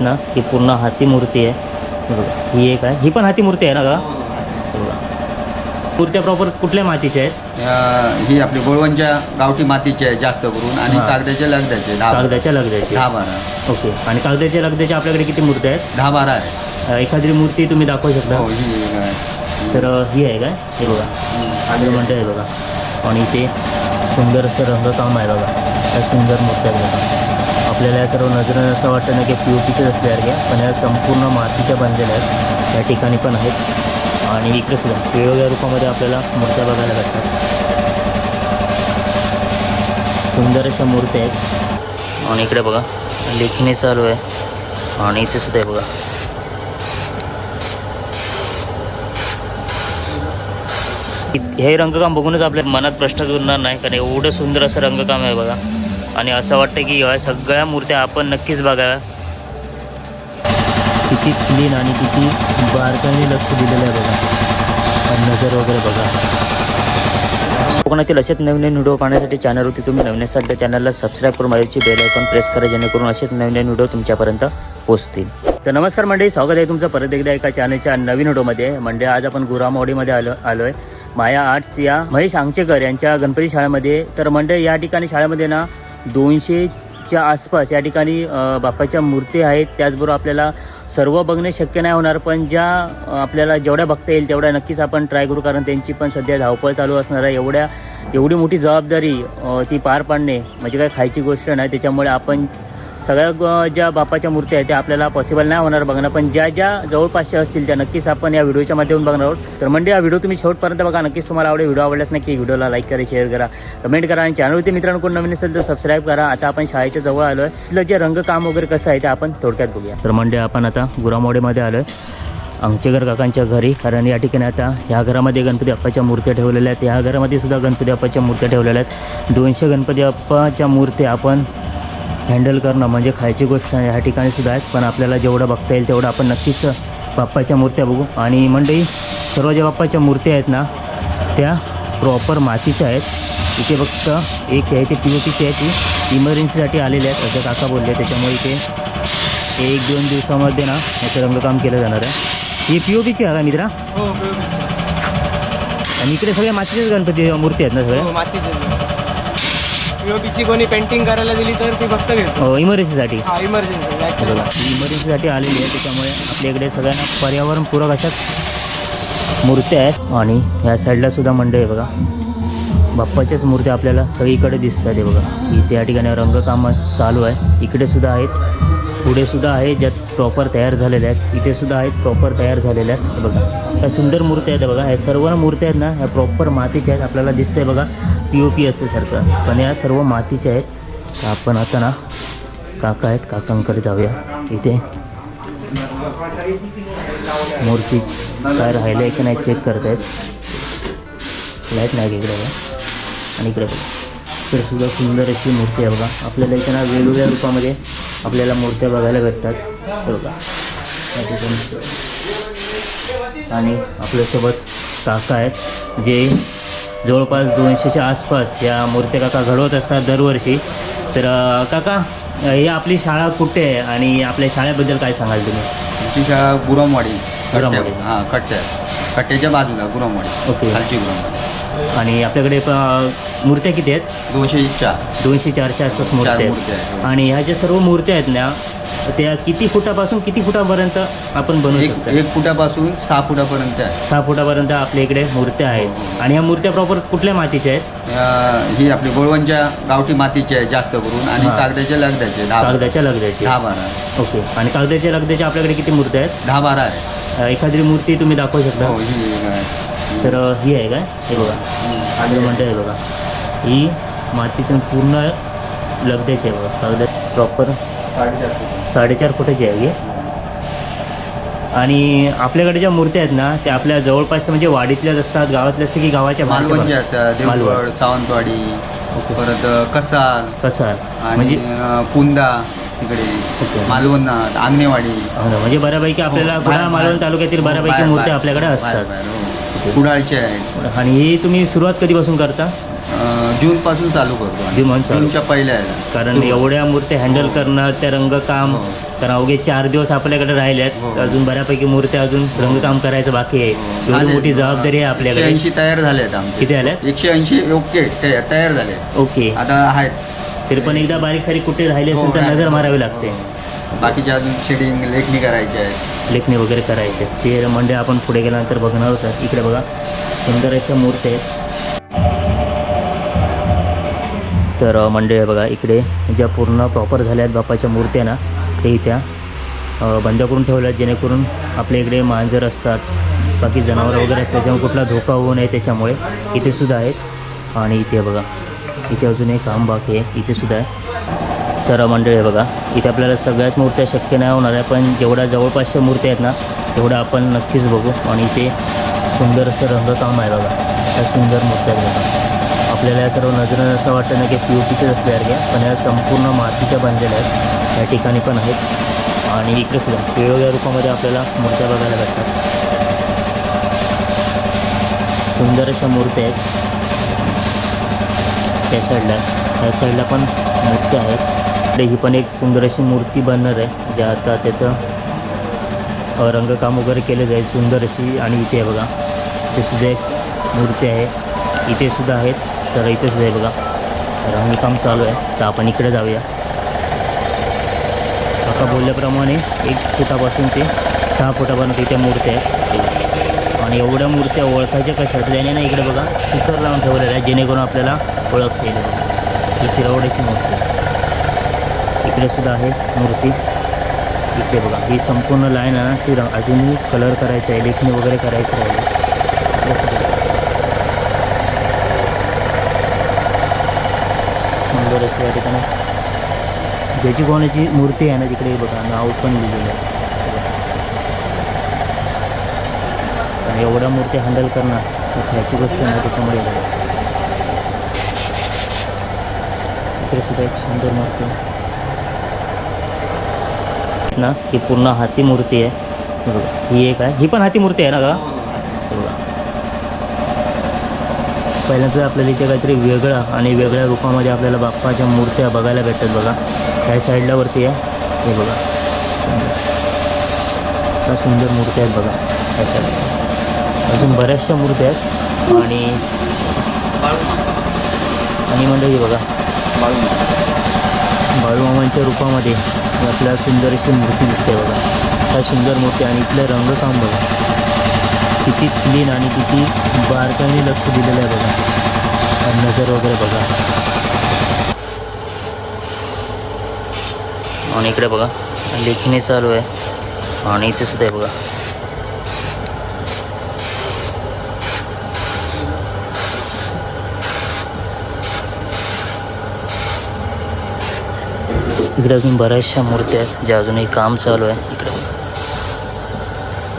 ना ही पूर्ण हाती मूर्ती आहे. हे बघा ही एक आहे. ही पण हाती मूर्ती आहे ना का? बघा. मूर्त्या प्रॉपर कुठल्या मातीच्या आहेत? अं, ही आपली गोळवणच्या गावठी मातीची आहे जास्त करून. आणि हा. कागदाच्या लगद्याचे दहा. कागदाच्या लगद्याची. दहा बारा. ओके. आणि कागदाच्या लगद्याच्या आपल्याकडे किती मूर्त्या आहेत? दहा बारा आहे. अ, एखादी मूर्ती तुम्ही दाखवू शकता? हो ही एक आहे. तर अ, ही आहे काय? हे बघा. आग्र म्हणतं आहे बघा. आणि ते सुंदर असं रंगकाम आहे बघा. सुंदर मूर्त्या आहेत बघा. आपल्याला या सर्व नजरेनं असं वाटतं ना की पी ओ पीचेच असल्यासारख्या पण या संपूर्ण मातीच्या बांधलेल्या आहेत. या ठिकाणी पण आहेत. आणि इकडे सुद्धा वेगवेगळ्या रूपामध्ये आपल्याला मूर्त्या बघायला भेटतात. सुंदर अशा मूर्त्या आहेत. आणि इकडे बघा लेखणी चालू आहे. आणि इथे सुद्धा आहे बघा. हे रंगकाम बघूनच आपल्या मनात प्रश्न उरणार नाही कारण एवढं सुंदर असं रंगकाम आहे बघा. आणि असं वाटतं की या सगळ्या मूर्त्या आपण नक्कीच बघाव्या किती क्लीन आणि किती बारकाईने लक्ष दिलेलं आहे बघा. नजर वगैरे बघा. कोकणातील असेच नवीन नवीन व्हिडिओ पाहण्यासाठी चॅनलवरती तुम्ही नवीन असाल तर चॅनलला सबस्क्राईब करून माझ्याची बेल आयकॉन प्रेस करा जेणेकरून असेच नवीन नवीन व्हिडिओ तुमच्यापर्यंत पोहोचतील. तर नमस्कार मंडळी स्वागत आहे तुमचं परत एकदा एका चॅनलच्या नवीन व्हिडिओमध्ये. म्हणजे आज आपण गुरामवाडीमध्ये आलो आलो आहे माया आर्ट्स या महेश आंगचेकर यांच्या गणपती शाळेमध्ये. तर म्हणजे या ठिकाणी शाळेमध्ये ना दोनशेच्या आसपास या ठिकाणी बाप्पाच्या मूर्ती आहेत. त्याचबरोबर आपल्याला सर्व बघणे शक्य नाही होणार पण ज्या आपल्याला जेवढ्या बघता येईल तेवढ्या नक्कीच आपण ट्राय करू. कारण त्यांची पण सध्या धावपळ चालू असणार आहे. एवढ्या एवढी मोठी जबाबदारी ती पार पाडणे म्हणजे काय खायची गोष्ट नाही. त्याच्यामुळे आपण सगळ्या ज्या बापाच्या मूर्त्या आहेत त्या आपल्याला पॉसिबल नाही होणार बघणं. पण ज्या ज्या जवळपासच्या असतील त्या नक्कीच आपण या व्हिडिओच्या माध्यमातून बघणार आहोत. तर म्हणजे हा व्हिडिओ तुम्ही शेवटपर्यंत बघा. नक्कीच तुम्हाला आवडेल. व्हिडिओ आवडल्यास नक्की व्हिडिओला लाईक करा शेअर करा कमेंट करा. आणि चॅनलवरती मित्रांनो कोण नवीन असेल तर सबस्क्राईब करा. आता आपण शाळेच्या जवळ आलो आहे तिथलं जे रंगकाम वगैरे कसं आहे ते आपण थोडक्यात बघूया. तर म्हणजे आपण आता गुरामोडेमध्ये आलो आहे आमचेकर काकांच्या घरी. कारण या ठिकाणी आता ह्या घरामध्ये गणपती बाप्पाच्या मूर्त्या ठेवलेल्या आहेत. ह्या घरामध्ये सुद्धा गणपती बाप्पाच्या मूर्त्या ठेवलेल्या आहेत. दोनशे गणपती बाप्पाच्या मूर्त्या आपण हँडल करणं म्हणजे खायची गोष्ट ह्या ठिकाणी सुद्धा आहेत. पण आपल्याला जेवढं बघता येईल तेवढं आपण नक्कीच बाप्पाच्या मूर्त्या बघू. आणि मंडळी सर्व ज्या बाप्पाच्या मूर्त्या आहेत ना त्या प्रॉपर मातीच्या आहेत. इथे फक्त एक आहे ते पी ओ पीची आहे ती. इमर्जन्सीसाठी आलेली आहेत असं काका बोलले. त्याच्यामुळे इथे एक दोन दिवसामध्ये ना याचं रंगकाम केलं जाणार आहे. ही पी ओ पीची आहे का मित्रा? हो आणि इकडे सगळ्या मातीचेच गणपती मूर्ती आहेत ना सगळ्या? हो मातीचे पीओपीची कोणी पेंटिंग करायला दिली तर ती फक्त घेतो. हो इमर्जन्सीसाठी. हा इमर्जन्सी बघा ही इमर्जन्सीसाठी आलेली आहे त्याच्यामुळे आपल्या इकडे सगळ्यांना पर्यावरणपूरक अशाच मूर्त्या आहेत. आणि ह्या साईडला सुद्धा मंडळ आहे बघा. बाप्पाच्याच मूर्त्या आपल्याला सगळीकडे दिसतात आहे बघा. इथे या ठिकाणी रंगकाम चालू आहे. इकडे सुद्धा आहेत. पुढे सुद्धा आहे ज्यात प्रॉपर तयार झालेल्या आहेत. इथे सुद्धा आहेत प्रॉपर तयार झालेल्या आहेत. बघा. ह्या सुंदर मूर्त्या आहेत बघा. ह्या सर्व मूर्त्या आहेत ना ह्या प्रॉपर मातीच्या आहेत. आपल्याला दिसतंय बघा. पी ओ पी असते सारखं पण या सर्व मातीच्या आहेत. तर आपण आता ना काका आहेत. काकांकडे जाऊया. इथे. मूर्ती काय राहिलं आहे की नाही चेक करतायत. लाइट नाही का इकडे. आणि इकडे इकडे सुद्धा सुंदर अशी मूर्ती आहे बघा. आपल्याला इथे ना वेगवेगळ्या रूपामध्ये आपल्याला मूर्त्या बघायला भेटतात. बघा. आणि आपल्यासोबत काका आहेत. जे जवळपास दोनशेच्या आसपास या मूर्त्या काका घडवत असतात दरवर्षी. तर काका ही आपली शाळा कुठे आहे आणि आपल्या शाळेबद्दल काय सांगाल तुम्ही? आमची शाळा गुरामवाडी. गुरामवाडी. हां कट्ट्या. कट्ट्याच्या बाजूला गुरामवाडी. ओके. खालची गुरामवाडी. आणि आपल्याकडे मूर्त्या किती आहेत? दोनशे चार. दोनशे चारशे आसपास मूर्त्या आहेत. आहेत. आणि ह्या ज्या सर्व मूर्त्या आहेत ना त्या किती फुटापासून किती फुटापर्यंत आपण बनवू एक शकतो? एक फुटापासून सहा फुटापर्यंत आहे. सहा फुटापर्यंत आपल्या इकडे मूर्त्या आहेत. आणि ह्या मूर्त्या प्रॉपर कुठल्या मातीच्या आहेत? अं, ही आपली गोळवणच्या गावठी मातीची आहे जास्त करून. आणि हा. कागदाच्या लगद्याचे दहा. कागदाच्या लगद्याची. दहा बारा ओके. आणि कागदाच्या लगद्याच्या आपल्याकडे किती मूर्त्या आहेत? दहा बारा आहे. अं, एखादी मूर्ती तुम्ही दाखवू शकता? हो ही एक आहे. तर अं, ही आहे काय हे बघा. आग्र म्हणतं बघा. ही मातीचं पूर्ण लगद्याची आहे बघा. कागद प्रॉपर साडेचार फुटाची आहे ही आणि आपल्याकडे ज्या मूर्त्या आहेत ना त्या आपल्या जवळपास म्हणजे वाडीतल्याच असतात गावातल्या असतात की गावाच्या मालवणची भागात? असतात मालवण. देवगड सावंतवाडी. परत कसाल कसं आहे आणि म्हणजे कुंदा तिकडे ओके. मालवणात आंगणेवाडी हो म्हणजे बऱ्यापैकी आपल्याला हो, बाहेर- मालवण तालुक्यातील हो, बऱ्यापैकी मूर्त्या आपल्याकडे असतात बाहेर, हो. कुडाळचे आहेत आणि ही तुम्ही सुरुवात कधीपासून करता जूनपासून चालू करतो आम्ही. जून चालू. जूनच्या पहिल्या. कारण एवढ्या मूर्त्या हँडल करणं त्या रंगकाम हो. कारण अवघे चार दिवस आपल्याकडे राहिले आहेत हो. अजून बऱ्यापैकी मूर्त्या अजून रंगकाम करायचं बाकी आहे एवढी. मोठी जबाबदारी आहे एकशे आपल्याकडे ऐंशी तयार झाले आहेत आमचे किती आल्या एकशे ऐंशी ओके तयार झाले ओके आता आहेत तरी पण एकदा बारीक सारीक कुठे राहिले हो, असेल तर आहे. नजर मारावी लागते हो. बाकीचे अजून शेडिंग लेखणी करायचे आहेत लेखणी वगैरे करायचे ते मंडळ आपण पुढे गेल्यानंतर बघणार होतात इकडे बघा सुंदर अशा मूर्ती आहेत तर मंडळी बघा इकडे ज्या पूर्ण प्रॉपर झाल्या आहेत बाप्पाच्या मूर्त्या ना ते इथ्या बंद करून ठेवल्या आहेत जेणेकरून आपल्या इकडे मांजर असतात बाकी जनावरं वगैरे असतात त्याच्यामुळे कुठला धोका होऊ नये त्याच्यामुळे इथे सुद्धा आहेत. आणि इथे बघा इथे अजून एक काम बाकी आहे इथे सुद्धा आहे. तर मंडळी आहे बघा इथे आपल्याला सगळ्याच मूर्त्या शक्य नाही होणार आहे पण जेवढ्या जवळपासच्या मूर्त्या आहेत ना तेवढ्या आपण नक्कीच बघू. आणि इथे सुंदर असं रंगकाम आहे बघा त्या सुंदर मूर्त्या आहेत बघा. आपल्याला या सर्व नजरेनं असं वाटतं ना की पी ओ पीच्याच घ्या पण या संपूर्ण मातीच्या बनलेल्या आहेत. या ठिकाणी पण आहेत. आणि इकडे सुद्धा वेगवेगळ्या रूपामध्ये आपल्याला मूर्त्या बघायला भेटतात. सुंदर अशा मूर्त्या आहेत. त्या साईडला त्या साईडला पण मूर्त्या आहेत. इकडे ही पण एक सुंदर अशी मूर्ती बनणार आहे जे आता त्याचं रंगकाम वगैरे केलं जाईल. सुंदर अशी आणि इथे आहे बघा ते सुद्धा एक मूर्ती आहे. इथे सुद्धा आहेत. तर इथे सुद्धा आहे बघा रंगकाम चालू आहे. तर आपण इकडे जाऊया. आता बोलल्याप्रमाणे एक फुटापासून ते सहा फुटापर्यंत इथे मूर्त्या आहेत. आणि एवढ्या मूर्त्या ओळखायच्या कशा त्याने ना इकडे बघा. स्टिकर लावून ठेवलेलं आहे जेणेकरून आपल्याला ओळखता येईल ही फिरवड्याची मूर्ती इकडे सुद्धा आहे मूर्ती. इकडे बघा ही संपूर्ण लाईन आहे ना ती रंग अजूनही कलर करायचं आहे लेखणी वगैरे करायचं राहिली इकडे सुद्धा बघा. सुंदर या ठिकाणी. ज्याची कोणाची मूर्ती आहे ना तिकडे बघा नाव पण लिहिलेलं आहे. आणि एवढ्या मूर्ती हँडल करणं ह्याची गोष्ट नाही त्याच्यामुळे इकडे सुद्धा एक सुंदर मूर्ती ना ही पूर्ण हाती मूर्ती आहे. बघा ही एक आहे. ही पण हाती मूर्ती आहे ना का बघा. पहिल्यांदा आपल्याला इथे काहीतरी वेगळं आणि वेगळ्या रूपामध्ये आपल्याला बाप्पाच्या मूर्त्या बघायला भेटतात बघा. त्या साईडला वरती आहे. हे बघा. त्या सुंदर मूर्त्या आहेत बघा. त्या साईडला. अजून बऱ्याचशा मूर्त्या आहेत. आणि आणि म्हणजे हे बघा. बाळूमामांच्या रूपामध्ये आपल्याला सुंदर अशी मूर्ती दिसते बघा. त्या सुंदर मूर्ती आणि इथलं रंगकाम बघा. किती क्लीन आणि किती बारकाईने लक्ष दिलेलं आहे बघा. आणि नजर वगैरे बघा. आणि इकडे बघा लेखणी चालू आहे. आणि इथे सुद्धा आहे बघा. इकडे अजून बऱ्याचशा मूर्त्या आहेत ज्या अजूनही काम चालू आहे. इकडे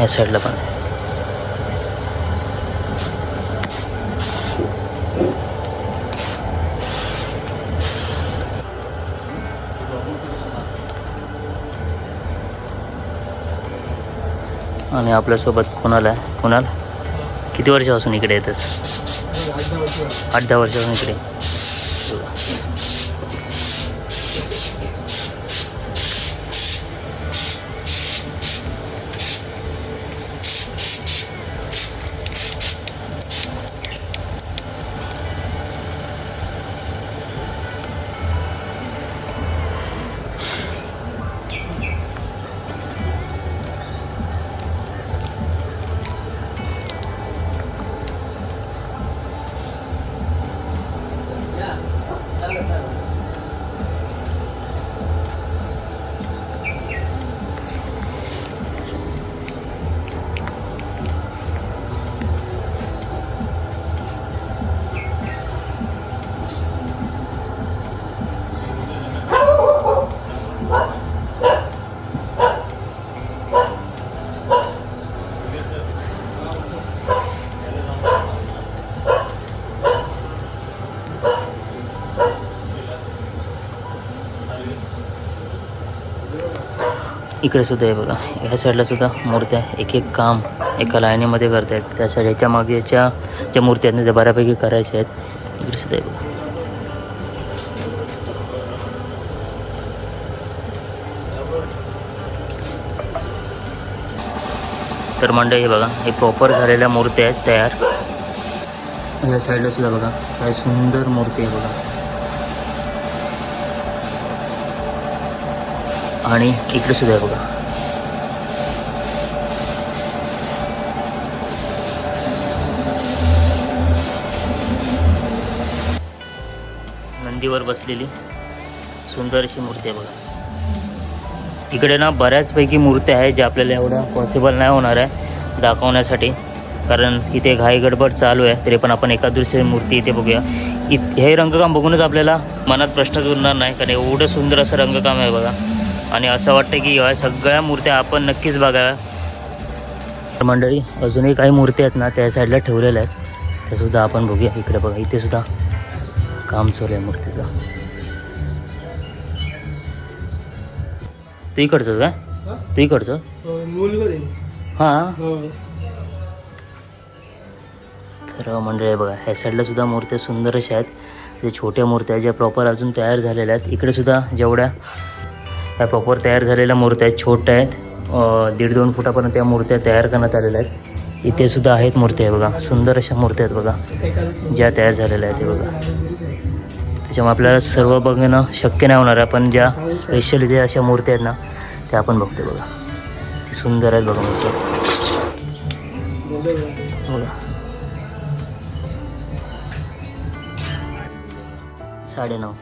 या साईडला पण. आणि आपल्यासोबत कुणाल आहे? कुणाल? किती वर्षापासून इकडे येतच आठ दहा वर्षापासून इकडे. इकडे सुद्धा आहे बघा. ह्या साईडला सुद्धा मूर्त्या एक एक काम एका लाईनीमध्ये करत आहेत त्या साईड ह्याच्या मागेच्या ज्या मूर्त्या आहेत ना त्या बऱ्यापैकी करायच्या आहेत. इकडे सुद्धा आहे बघा. तर मंडळी हे बघा हे प्रॉपर झालेल्या मूर्त्या आहेत तयार. या साईडला सुद्धा बघा काय सुंदर मूर्ती आहे बघा. आणि इकडे सुद्धा आहे बघा. नंदीवर बसलेली सुंदर अशी मूर्ती आहे बघा. इकडे ना बऱ्याचपैकी मूर्त्या आहेत ज्या आपल्याला एवढं पॉसिबल नाही होणार आहे दाखवण्यासाठी. कारण इथे घाई गडबड चालू आहे तरी पण आपण एका दुसरी मूर्ती इथे बघूया. इत हे रंगकाम बघूनच आपल्याला मनात प्रश्न उरणार नाही कारण एवढं सुंदर असं रंगकाम आहे बघा. आणि असं वाटतं की या सगळ्या मूर्त्या आपण नक्कीच बघाव्या. मंडळी अजूनही काही मूर्ती आहेत ना त्या साईडला ठेवलेल्या आहेत. त्यासुद्धा आपण बघूया. इकडे बघा इथे सुद्धा काम चालू आहे मूर्तीचं. तू इकडचं काय तू इकडचं? हां? तर मंडळी बघा ह्या साईडला सुद्धा मूर्त्या सुंदर अशा आहेत. जे छोट्या मूर्त्या आहेत ज्या प्रॉपर अजून तयार झालेल्या आहेत. इकडे सुद्धा जेवढ्या ह्या प्रॉपर तयार झालेल्या मूर्त्या आहेत छोट्या आहेत. दीड दोन फुटापर्यंत त्या मूर्त्या तयार करण्यात आलेल्या आहेत. इथे सुद्धा आहेत मूर्त्या आहे बघा. सुंदर अशा मूर्त्या आहेत बघा. ज्या तयार झालेल्या आहेत बघा. त्याच्यामुळे आपल्याला सर्व बघणं शक्य नाही होणार आहे पण ज्या स्पेशल इथे अशा मूर्त्या आहेत ना त्या आपण बघतो बघा. ते सुंदर आहेत बघा मूर्त्या. बघा. साडेनऊ.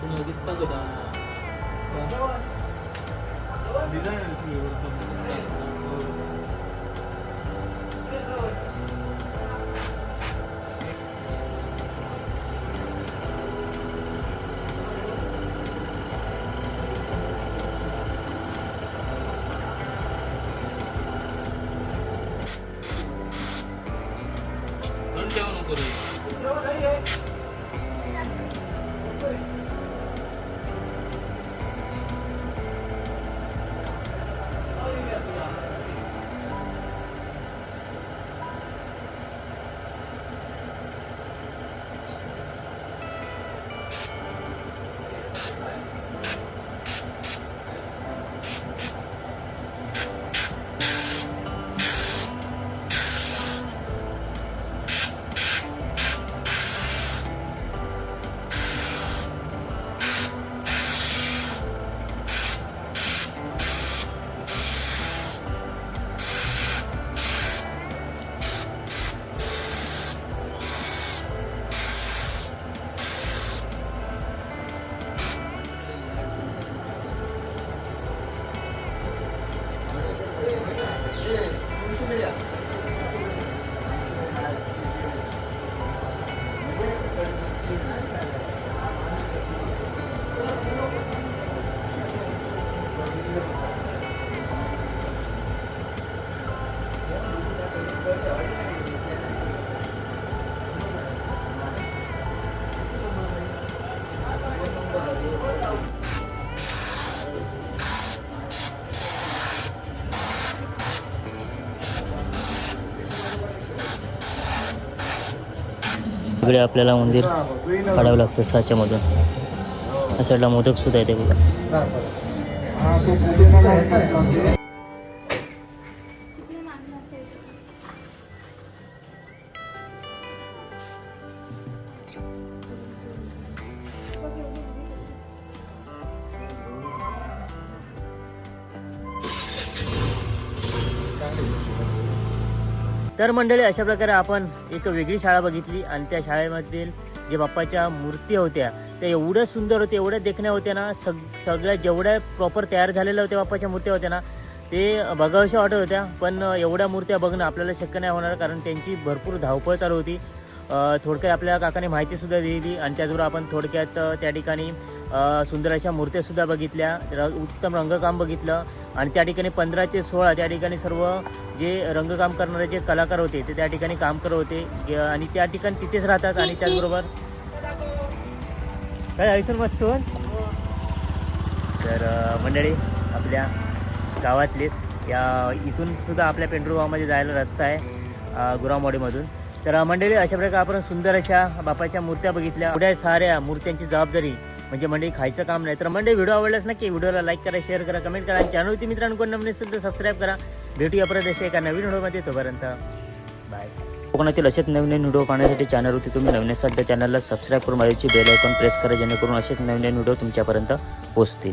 그냥 여기 있다 그냥 디자인을 좀 이렇게 그래서 इकडे आपल्याला मंदिर काढावं लागतं साच्यामधून. या साईडला मोदक सुद्धा येते बघा. तर मंडळी अशा प्रकारे आपण एक वेगळी शाळा बघितली आणि त्या शाळेमधील जे बाप्पाच्या मूर्ती होत्या त्या एवढ्या सुंदर होत्या एवढ्या देखण्या होत्या ना सग सगळ्या जेवढ्या प्रॉपर तयार झालेल्या होत्या बाप्पाच्या मूर्त्या होत्या ना ते बघावशा वाटत होत्या. पण एवढ्या मूर्त्या बघणं आपल्याला शक्य नाही होणार कारण त्यांची भरपूर धावपळ चालू होती. थोडक्यात आपल्या काकाने माहितीसुद्धा दिली आणि त्याचबरोबर आपण थोडक्यात त्या ठिकाणी सुंदर अशा मूर्त्यासुद्धा बघितल्या र उत्तम रंगकाम बघितलं आणि त्या ठिकाणी पंधरा ते सोळा त्या ठिकाणी सर्व जे रंगकाम करणारे जे कलाकार होते ते त्या ठिकाणी काम करत होते. आणि त्या ठिकाणी तिथेच राहतात आणि त्याचबरोबर काय आयुष्य मत तर मंडळी आपल्या गावातलेच या इथून सुद्धा आपल्या पेंढरू गावामध्ये जायला रस्ता आहे अ, गुरामवाडीमधून. तर मंडळी अशा प्रकारे आपण सुंदर अशा बापाच्या मूर्त्या बघितल्या. एवढ्या साऱ्या मूर्त्यांची जबाबदारी म्हणजे मंडळी खायचं काम नाही. तर मंडळी व्हिडिओ आवडल्यास नक्की व्हिडिओला लाईक करा शेअर करा कमेंट करा आणि चॅनलवरती मित्रांनो कोण नवीन असेल तर सबस्क्राईब करा. भेटूया परत अशा एका नवीन व्हिडिओमध्ये तोपर्यंत. बाय कोकणातील असेच नवीन नवीन व्हिडिओ पाहण्यासाठी चॅनलवरती तुम्ही नवीन असाल तर चॅनलला सबस्क्राईब करून माझ्याची बेल आयकॉन प्रेस करा जेणेकरून असेच नवीन नवीन व्हिडिओ तुमच्यापर्यंत पोहोचतील.